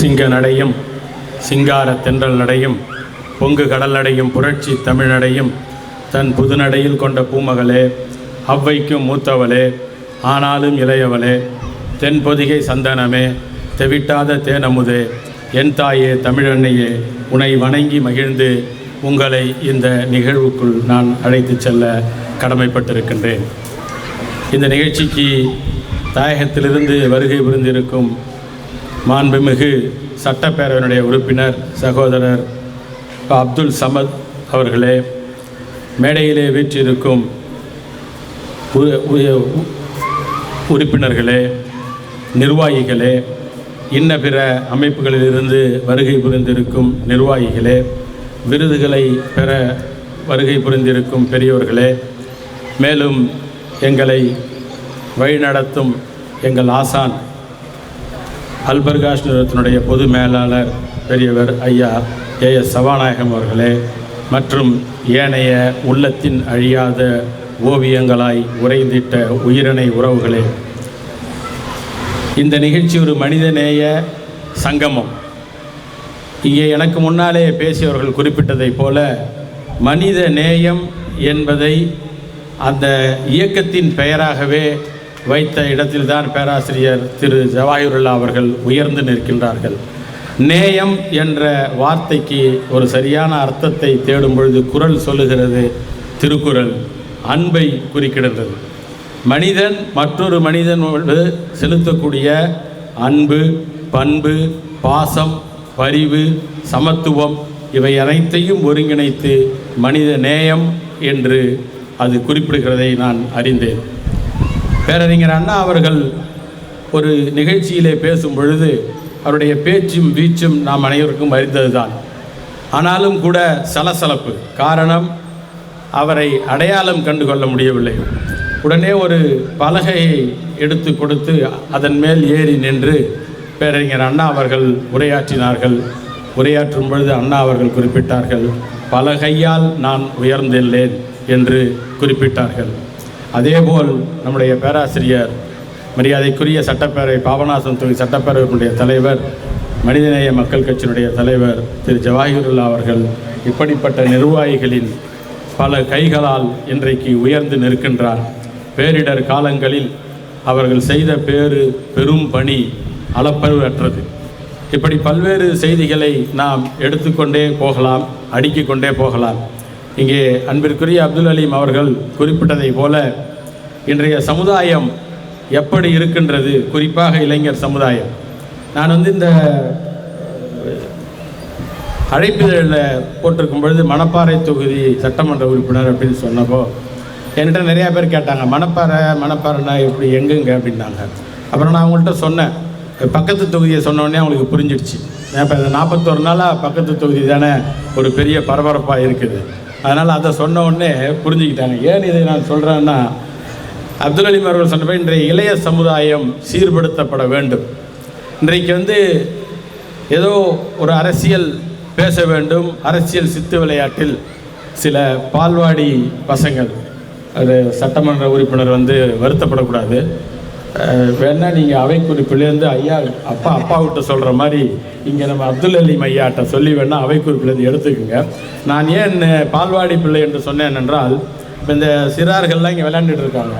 சிங்க நடையும் சிங்கார தென்றல் நடையும் பொங்கு கடல் நடையும் புரட்சி தமிழ் நடையும். தன் புதுநடையில் கொண்ட பூமகளே அவ்வைக்கும் மூத்தவளே ஆனாலும் இளையவளே. தென்பொதிகை சந்தனமே தெவிட்டாத தேனமுதே என் தாயே தமிழன்னையே உனை வணங்கி மகிழ்ந்து உங்களை இந்த நிகழ்வுக்குள் நான் அழைத்துச் செல்ல கடமைப்பட்டிருக்கின்றேன். இந்த நிகழ்ச்சிக்கு தாயகத்திலிருந்து வருகை புரிந்திருக்கும் மாண்புமிகு சட்டப்பேரவையினுடைய உறுப்பினர் சகோதரர் அப்துல் சமத் அவர்களே மேடையிலே வீற்றிருக்கும் உறுப்பினர்களே நிர்வாகிகளே இன்ன பிற அமைப்புகளிலிருந்து வருகை புரிந்திருக்கும் நிர்வாகிகளே விருதுகளை பெற வருகை புரிந்திருக்கும் பெரியோர்களே மேலும் எங்களை வழிநடத்தும் எங்கள் ஆசான் அல்பர்காஷ் நிறுவனத்தினுடைய பொது மேலாளர் பெரியவர் ஐயா ஏ எஸ் சபாநாயகம் அவர்களே மற்றும் ஏனைய உள்ளத்தின் அழியாத ஓவியங்களாய் உறைந்திட்ட உயிரினை உறவுகளே. இந்த நிகழ்ச்சி ஒரு மனிதநேய சங்கமம். இங்கே எனக்கு முன்னாலே பேசியவர்கள் குறிப்பிட்டதைப் போல மனித நேயம் என்பதை அந்த இயக்கத்தின் பெயராகவே வைத்த இடத்தில்தான் பேராசிரியர் திரு ஜவாஹிருல்லா அவர்கள் உயர்ந்து நிற்கின்றார்கள். நேயம் என்ற வார்த்தைக்கு ஒரு சரியான அர்த்தத்தை தேடும் பொழுது குரல் சொல்லுகிறது திருக்குறள். அன்பை குறிக்கிடுகிறது. மனிதன் மற்றொரு மனிதனோடு செலுத்தக்கூடிய அன்பு பண்பு பாசம் பரிவு சமத்துவம் இவை அனைத்தையும் ஒருங்கிணைத்து மனித நேயம் என்று அது குறிப்பிடுகிறதை நான் அறிந்தேன். பேரறிஞர் அண்ணா அவர்கள் ஒரு நிகழ்ச்சியிலே பேசும் பொழுது அவருடைய பேச்சும் வீச்சும் நாம் அனைவருக்கும் அறிந்ததுதான். ஆனாலும் கூட சலசலப்பு. காரணம் அவரை அடையாளம் கண்டு கொள்ள முடியவில்லை. உடனே ஒரு பலகையை எடுத்து கொடுத்து அதன் மேல் ஏறி நின்று பேரறிஞர் அண்ணா அவர்கள் உரையாற்றினார்கள். உரையாற்றும் பொழுது அண்ணா அவர்கள் குறிப்பிட்டார்கள் பலகையால் நான் உயர்ந்துள்ளேன் என்று குறிப்பிட்டார்கள். அதேபோல் நம்முடைய பேராசிரியர் மரியாதைக்குரிய சட்டப்பேரவை பாபநாசம் தொகுதி சட்டப்பேரவையினுடைய தலைவர் மனிதநேய மக்கள் கட்சியினுடைய தலைவர் திரு ஜவாஹிருல்லா அவர்கள் இப்படிப்பட்ட நிர்வாகிகளின் பல கைகளால் இன்றைக்கு உயர்ந்து நிற்கின்றார். பேரிடர் காலங்களில் அவர்கள் செய்த பேரு பெரும் பணி அளப்பருவற்றது. இப்படி பல்வேறு செய்திகளை நாம் எடுத்துக்கொண்டே போகலாம் அடுக்கிக் கொண்டே போகலாம். இங்கே அன்பிற்குரிய அப்துல் அலீம் அவர்கள் குறிப்பிட்டதைப் போல இன்றைய சமுதாயம் எப்படி இருக்கின்றது? குறிப்பாக இளைஞர் சமுதாயம். நான் வந்து இந்த அழைப்பிதழில் போட்டிருக்கும் பொழுது மணப்பாறை தொகுதி சட்டமன்ற உறுப்பினர் அப்படின்னு சொன்னப்போ என்கிட்ட நிறையா பேர் கேட்டாங்க மணப்பாறை மணப்பாறைனா எப்படி எங்கெங்க? அப்படின்னாங்க. அப்புறம் நான் அவங்கள்ட்ட சொன்னேன். பக்கத்து தொகுதியை சொன்னோடனே அவங்களுக்கு புரிஞ்சிடுச்சு. இப்போ இந்த நாற்பத்தோரு நாளாக பக்கத்து தொகுதி தானே ஒரு பெரிய பரபரப்பாக இருக்குது. அதனால் அதை சொன்ன உடனே புரிஞ்சுக்கிட்டாங்க. ஏன் இதை நான் சொல்கிறேன்னா அப்துல் அலிம் அவர்கள் சொன்னபடி இன்றைய இளைய சமுதாயம் சீர்படுத்தப்பட வேண்டும். இன்றைக்கு வந்து ஏதோ ஒரு அரசியல் பேச வேண்டும் அரசியல் சித்து விளையாட்டில் சில பால்வாடி பசங்கள் அது சட்டமன்ற உறுப்பினர் வந்து வருத்தப்படக்கூடாது. வேணால் வேணா நீங்கள் அவை குறிப்பிலேருந்து ஐயா அப்பா அப்பா சொல்கிற மாதிரி இங்கே நம்ம அப்துல் அலீம் ஐயாட்ட சொல்லி வேணா அவை குறிப்பிலேருந்து எடுத்துக்கோங்க. நான் ஏன் பால்வாடி பிள்ளை என்று சொன்னேன் என்றால் இப்போ இந்த சிறார்கள்லாம் இங்கே விளையாண்டுட்டு இருக்காங்க.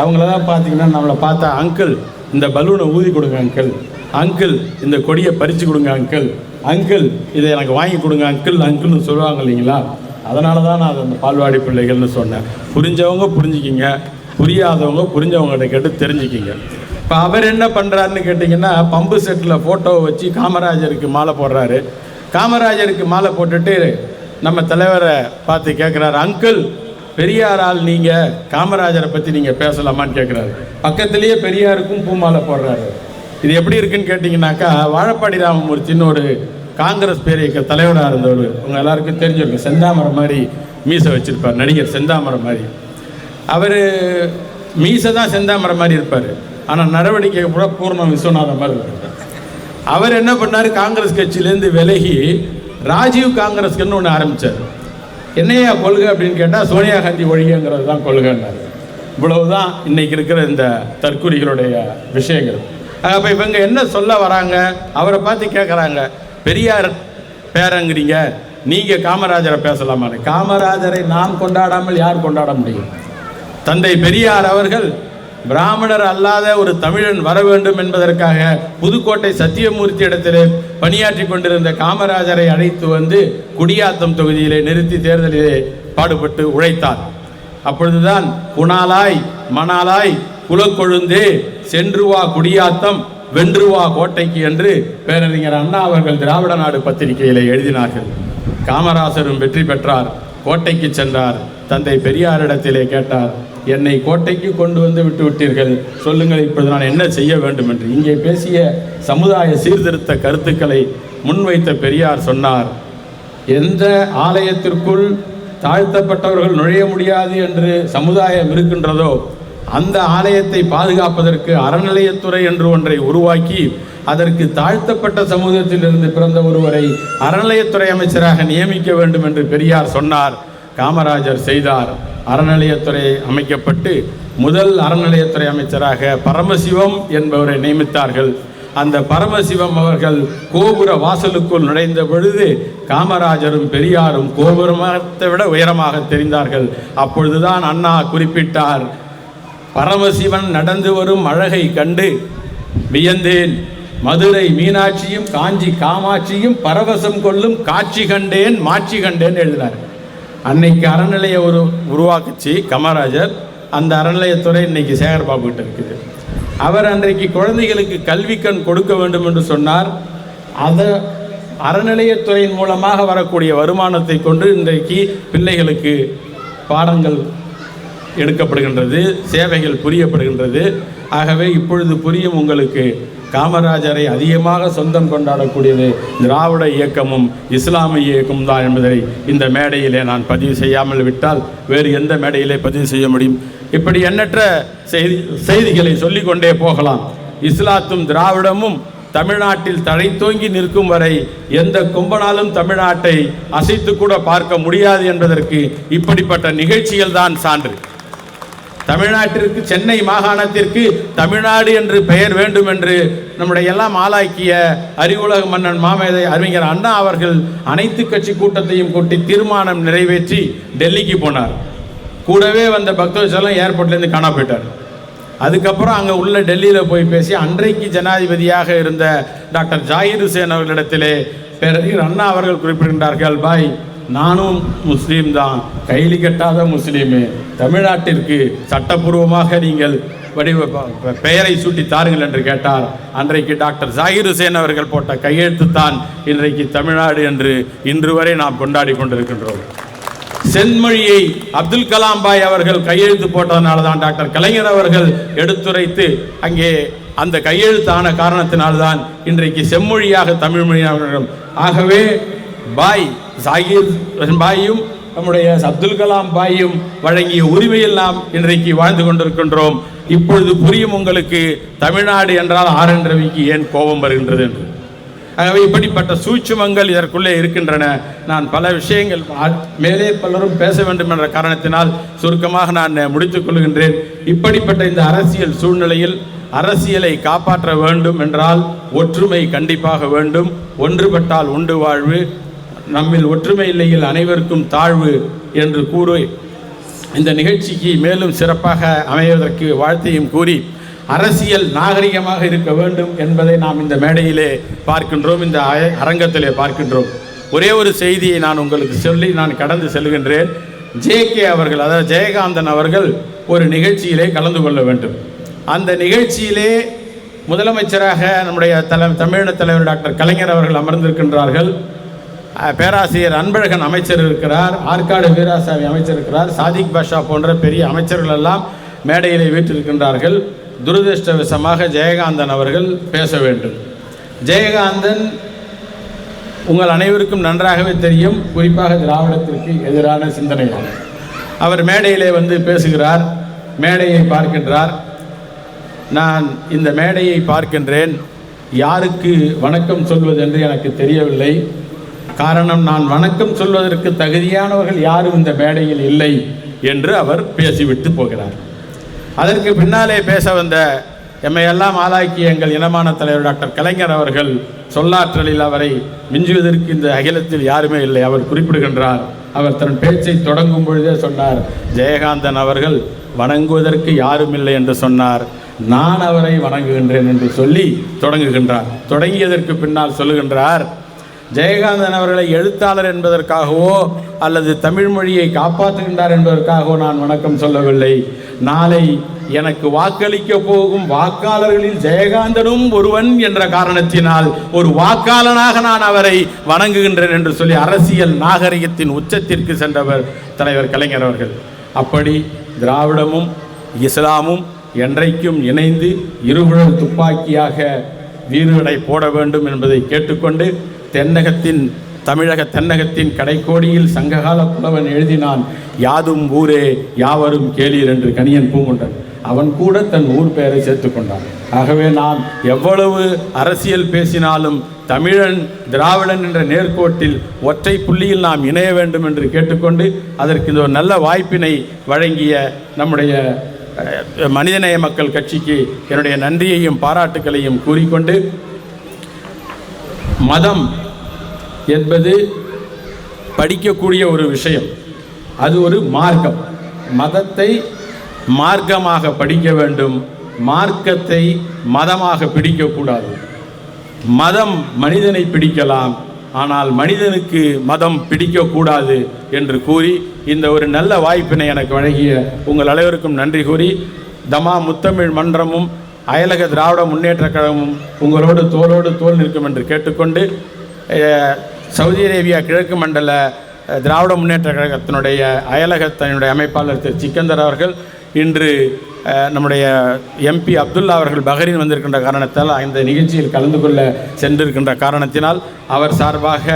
அவங்களெல்லாம் பார்த்தீங்கன்னா நம்மளை பார்த்தா அங்கிள் இந்த பலூனை ஊதி கொடுங்க அங்கிள். அங்கிள் இந்த கொடியை பறித்து கொடுங்க அங்கிள். அங்கிள் இதை எனக்கு வாங்கி கொடுங்க அங்கிள் அங்கிள்னு சொல்லுவாங்க இல்லைங்களா? அதனால தான் நான் அதை அந்த பால்வாடி பிள்ளைகள்னு சொன்னேன். புரிஞ்சவங்க புரிஞ்சுக்கிங்க. புரியாதவங்க புரிஞ்சவங்ககிட்ட கேட்டு தெரிஞ்சுக்கிங்க. இப்போ அவர் என்ன பண்ணுறாருன்னு கேட்டிங்கன்னா பம்பு செட்டில் ஃபோட்டோவை வச்சு காமராஜருக்கு மாலை போடுறாரு. காமராஜருக்கு மாலை போட்டுட்டு நம்ம தலைவரை பார்த்து கேட்குறாரு அங்கிள் பெரியாரால் நீங்கள் காமராஜரை பற்றி நீங்கள் பேசலாமான்னு கேட்குறாரு பக்கத்துலேயே பெரியாருக்கும் பூமாலை போடுறாரு. இது எப்படி இருக்குன்னு கேட்டிங்கனாக்கா வாழப்பாடி ராமமூர்த்தின்னு ஒரு காங்கிரஸ் பேரியக்க தலைவராக இருந்தவர். உங்கள் எல்லாருக்கும் தெரிஞ்சிருக்கும். செந்தாமரம் மாதிரி மீசை வச்சுருப்பார் நடிகர் செந்தாமரம் மாதிரி. அவர் மீசை தான் செந்தாமரம் மாதிரி இருப்பார். ஆனால் நடவடிக்கை கூட பூர்ண விஸ்வநாதன் மாதிரி இருப்பார். அவர் என்ன பண்ணார்? காங்கிரஸ் கட்சியிலேருந்து விலகி ராஜீவ் காங்கிரஸ்க்குன்னு ஒன்று ஆரம்பித்தார் என்னையா கொள்கை அப்படின்னு கேட்டால் சோனியா காந்தி ஒழிகங்கிறது தான் கொள்கைன்னாரு. இவ்வளவுதான் இன்னைக்கு இருக்கிற இந்த தற்குறிகளுடைய விஷயங்கள். அப்போ இவங்க என்ன சொல்ல வராங்க? அவரை பார்த்து கேட்குறாங்க பெரியார் பேரங்கிறீங்க நீங்கள் காமராஜரை பேசலாமான்னு. காமராஜரை நாம் கொண்டாடாமல் யார் கொண்டாட முடியும்? தந்தை பெரியார் அவர்கள் பிராமணர் அல்லாத ஒரு தமிழன் வர வேண்டும் என்பதற்காக புதுக்கோட்டை சத்தியமூர்த்தி இடத்திலே பணியாற்றி கொண்டிருந்த காமராஜரை அழைத்து வந்து குடியாத்தம் தொகுதியிலே நிறுத்தி தேர்தலிலே பாடுபட்டு உழைத்தார். அப்பொழுதுதான் குணாலாய் மணாலாய் குலக்கொழுந்தே சென்று வா குடியாத்தம் வென்று வா கோட்டைக்கு என்று பேரறிஞர் அண்ணா அவர்கள் திராவிட நாடு பத்திரிகையிலே எழுதினார்கள். காமராசரும் வெற்றி பெற்றார் கோட்டைக்கு சென்றார் தந்தை பெரியாரிடத்திலே கேட்டார் என்னை கோட்டைக்கு கொண்டு வந்து விட்டு விட்டீர்கள் சொல்லுங்கள் இப்பொழுது நான் என்ன செய்ய வேண்டும் என்று. இங்கே பேசிய சமுதாய சீர்திருத்த கருத்துக்களை முன்வைத்த பெரியார் சொன்னார் எந்த ஆலயத்திற்குள் தாழ்த்தப்பட்டவர்கள் நுழைய முடியாது என்று சமுதாயம் இருக்கின்றதோ அந்த ஆலயத்தை பாதுகாப்பதற்கு அறநிலையத்துறை என்று ஒன்றை உருவாக்கி அதற்கு தாழ்த்தப்பட்ட சமூகத்திலிருந்து பிறந்த ஒருவரை அறநிலையத்துறை அமைச்சராக நியமிக்க வேண்டும் என்று பெரியார் சொன்னார் காமராஜர் செய்தார். அறநிலையத்துறை அமைக்கப்பட்டு முதல் அறநிலையத்துறை அமைச்சராக பரமசிவம் என்பவரை நியமித்தார்கள். அந்த பரமசிவம் அவர்கள் கோபுர வாசலுக்குள் நுழைந்த பொழுது காமராஜரும் பெரியாரும் கோபுரத்தை விட உயரமாக தெரிந்தார்கள். அப்பொழுதுதான் அண்ணா குறிப்பிட்டார் பரமசிவன் நடந்து வரும் அழகை கண்டு வியந்தேன். மதுரை மீனாட்சியும் காஞ்சி காமாட்சியும் பரவசம் கொள்ளும் காட்சி கண்டேன் மாட்சி கண்டேன் எழுதினார் அன்னைக்கு அறநிலைய ஒரு உருவாக்குச்சு காமராஜர். அந்த அறநிலையத்துறை இன்னைக்கு சேகர்பாபு இருக்குது. அவர் அன்றைக்கு குழந்தைகளுக்கு கல்வி கண் கொடுக்க வேண்டும் என்று சொன்னார். அதை அறநிலையத்துறையின் மூலமாக வரக்கூடிய வருமானத்தை கொண்டு இன்றைக்கு பிள்ளைகளுக்கு பாடங்கள் எடுக்கப்படுகின்றது சேவைகள் புரியப்படுகின்றது. ஆகவே இப்பொழுது புரியும் உங்களுக்கு காமராஜரை அதிகமாக சொந்தம் கொண்டாடக்கூடியது திராவிட இயக்கமும் இஸ்லாமிய இயக்கமும் தான் என்பதை இந்த மேடையிலே நான் பதிவு செய்யாமல் விட்டால் வேறு எந்த மேடையிலே பதிவு செய்ய முடியும். இப்படி எண்ணற்ற செய்தி செய்திகளை சொல்லிக்கொண்டே போகலாம். இஸ்லாத்தும் திராவிடமும் தமிழ்நாட்டில் தழைத்தோங்கி நிற்கும் வரை எந்த கும்பனாலும் தமிழ்நாட்டை அசைத்து கூட பார்க்க முடியாது என்பதற்கு இப்படிப்பட்ட நிகழ்ச்சிகள் தான் சான்று. தமிழ்நாட்டிற்கு சென்னை மாகாணத்திற்கு தமிழ்நாடு என்று பெயர் வேண்டும் என்று நம்முடைய எல்லாம் ஆளாக்கிய அறிவுலக மன்னன் மாமேதை அறிஞர் அண்ணா அவர்கள் அனைத்து கட்சி கூட்டத்தையும் கூட்டி தீர்மானம் நிறைவேற்றி டெல்லிக்கு போனார். கூடவே வந்த பக்தவச்சலம் ஏர்போர்ட்லேருந்து காணா போயிட்டார். அதுக்கப்புறம் அங்கே உள்ள டெல்லியில் போய் பேசி அன்றைக்கு ஜனாதிபதியாக இருந்த டாக்டர் ஜாகிர் ஹுசேன் அவர்களிடத்திலே பேரறிஞர் அண்ணா அவர்கள் குறிப்பிடுகின்றார்கள் பாய் நானும் முஸ்லீம் தான் கைலி கட்டாத முஸ்லீமு. தமிழ்நாட்டிற்கு சட்டப்பூர்வமாக நீங்கள் வடிவ பெயரை சூட்டி தாருங்கள் என்று கேட்டார். அன்றைக்கு டாக்டர் ஜாகிர் ஹுசேன் அவர்கள் போட்ட கையெழுத்து தான் இன்றைக்கு தமிழ்நாடு என்று இன்று வரை நாம் கொண்டாடி கொண்டிருக்கின்றோம். சென்மொழியை அப்துல் கலாம் பாய் அவர்கள் கையெழுத்து போட்டதனால தான் டாக்டர் கலைஞர் அவர்கள் எடுத்துரைத்து அங்கே அந்த கையெழுத்தான காரணத்தினால்தான் இன்றைக்கு செம்மொழியாக தமிழ் மொழியாக ஆகவே பாய் ஜாகிர் பாயும் நம்முடைய அப்துல் கலாம் பாயும் வழங்கிய உரிமையில் நாம் இன்றைக்கு வாழ்ந்து கொண்டிருக்கின்றோம். இப்பொழுது புரியும் உங்களுக்கு தமிழ்நாடு என்றால் ஆர் என் ரவிக்கு ஏன் கோபம் வருகின்றது என்று. ஆகவே இப்படிப்பட்ட சூட்சுமங்கள் இதற்குள்ளே இருக்கின்றன. நான் பல விஷயங்கள் மேலே பலரும் பேச வேண்டும் என்ற காரணத்தினால் சுருக்கமாக நான் முடித்துக் கொள்கின்றேன். இப்படிப்பட்ட இந்த அரசியல் சூழ்நிலையில் அரசியலை காப்பாற்ற வேண்டும் என்றால் ஒற்றுமை கண்டிப்பாக வேண்டும். ஒன்றுபட்டால் உண்டு வாழ்வு நம்மில் ஒற்றுமை இல்லையில் அனைவருக்கும் தாழ்வு என்று கூறி இந்த நிகழ்ச்சிக்கு மேலும் சிறப்பாக அமைவதற்கு வாழ்த்தையும் கூறி அரசியல் நாகரிகமாக இருக்க வேண்டும் என்பதை நாம் இந்த மேடையிலே பார்க்கின்றோம் இந்த அரங்கத்திலே பார்க்கின்றோம். ஒரே ஒரு செய்தியை நான் உங்களுக்கு சொல்லி நான் கடந்து செல்கின்றேன். ஜேகே அவர்கள் அதாவது ஜெயகாந்தன் அவர்கள் ஒரு நிகழ்ச்சியிலே கலந்து கொள்ள வேண்டும். அந்த நிகழ்ச்சியிலே முதலமைச்சராக நம்முடைய தலை தமிழின தலைவர் டாக்டர் கலைஞர் அவர்கள் அமர்ந்திருக்கின்றார்கள். பேராசிரியர் அன்பழகன் அமைச்சர் இருக்கிறார் ஆற்காடு வீராசாமி அமைச்சர் இருக்கிறார் சாதிக் பாஷா போன்ற பெரிய அமைச்சர்கள் எல்லாம் மேடையிலே வீற்றிருக்கின்றார்கள். துரதிருஷ்டவசமாக ஜெயகாந்தன் அவர்கள் பேச வேண்டும். ஜெயகாந்தன் உங்கள் அனைவருக்கும் நன்றாகவே தெரியும். குறிப்பாக திராவிடத்திற்கு எதிரான சிந்தனையாளர். அவர் மேடையிலே வந்து பேசுகிறார் மேடையை பார்க்கின்றார். நான் இந்த மேடையை பார்க்கின்றேன். யாருக்கு வணக்கம் சொல்வது என்று எனக்கு தெரியவில்லை. காரணம் நான் வணக்கம் சொல்வதற்கு தகுதியானவர்கள் யாரும் இந்த மேடையில் இல்லை என்று அவர் பேசிவிட்டு போகிறார். அதற்கு பின்னாலே பேச வந்த எம்மையெல்லாம் ஆளாக்கிய எங்கள் இனமான தலைவர் டாக்டர் கலைஞர் அவர்கள் சொல்லாற்றலில் அவரை மிஞ்சுவதற்கு இந்த அகிலத்தில் யாருமே இல்லை. அவர் குறிப்பிடுகின்றார் அவர் தன் பேச்சை தொடங்கும் பொழுதே சொன்னார் ஜெயகாந்தன் அவர்கள் வணங்குவதற்கு யாரும் இல்லை என்று சொன்னார். நான் அவரை வணங்குகின்றேன் என்று சொல்லி தொடங்குகின்றார். தொடங்கியதற்கு பின்னால் சொல்லுகின்றார் ஜெயகாந்தன் அவர்களை எழுத்தாளர் என்பதற்காகவோ அல்லது தமிழ் மொழியை காப்பாற்றுகின்றார் என்பதற்காகவோ நான் வணக்கம் சொல்லவில்லை. நாளை எனக்கு வாக்களிக்க போகும் வாக்காளர்களில் ஜெயகாந்தனும் ஒருவன் என்ற காரணத்தினால் ஒரு வாக்காளனாக நான் அவரை வணங்குகின்றேன் என்று சொல்லி அரசியல் நாகரிகத்தின் உச்சத்திற்கு சென்றவர் தலைவர் கலைஞர் அவர்கள். அப்படி திராவிடமும் இஸ்லாமும் என்றைக்கும் இணைந்து இருகுழல் துப்பாக்கியாக வீறுகளை போட வேண்டும் என்பதை கேட்டுக்கொண்டு தென்னகத்தின் தமிழக தென்னகத்தின் கடைக்கோடியில் சங்ககால புலவன் எழுதினான் யாதும் ஊரே யாவரும் கேளீர் என்று கணியன் பூங்குண்டன். அவன் கூட தன் ஊர் பெயரை சேர்த்துக்கொண்டான் ஆகவே நான் எவ்வளவு அரசியல் பேசினாலும் தமிழன் திராவிடன் என்ற நேர்கோட்டில் ஒற்றை புள்ளியில் நாம் இணைய வேண்டும் என்று கேட்டுக்கொண்டு அதற்கு இந்த ஒரு நல்ல வாய்ப்பினை வழங்கிய நம்முடைய மனிதநேய மக்கள் கட்சிக்கு என்னுடைய நன்றியையும் பாராட்டுக்களையும் கூறிக்கொண்டு மதம் என்பது படிக்கக்கூடிய ஒரு விஷயம். அது ஒரு மார்க்கம். மதத்தை மார்க்கமாக படிக்க வேண்டும். மார்க்கத்தை மதமாக பிடிக்கக்கூடாது. மதம் மனிதனை பிடிக்கலாம். ஆனால் மனிதனுக்கு மதம் பிடிக்கக்கூடாது என்று கூறி இந்த ஒரு நல்ல வாய்ப்பினை எனக்கு வழங்கிய உங்கள் அனைவருக்கும் நன்றி கூறி தமா முத்தமிழ் மன்றமும் அயலக திராவிட முன்னேற்றக் கழகமும் உங்களோடு தோளோடு தோல் நிற்கும் என்று கேட்டுக்கொண்டு சவுதி அரேபியா கிழக்கு மண்டல திராவிட முன்னேற்ற கழகத்தினுடைய அயலகத்தினுடைய அமைப்பாளர் திரு சிக்கந்தர் அவர்கள் இன்று நம்முடைய எம்பி அப்துல்லா அவர்கள் பஹ்ரைன் வந்திருக்கின்ற காரணத்தால் இந்த நிகழ்ச்சியில் கலந்து கொள்ள சென்றிருக்கின்ற காரணத்தினால் அவர் சார்பாக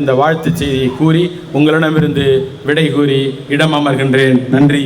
இந்த வாழ்த்துச் செய்தியை கூறி உங்களிடமிருந்து விடை கூறி இடம் அமர்கின்றேன். நன்றி.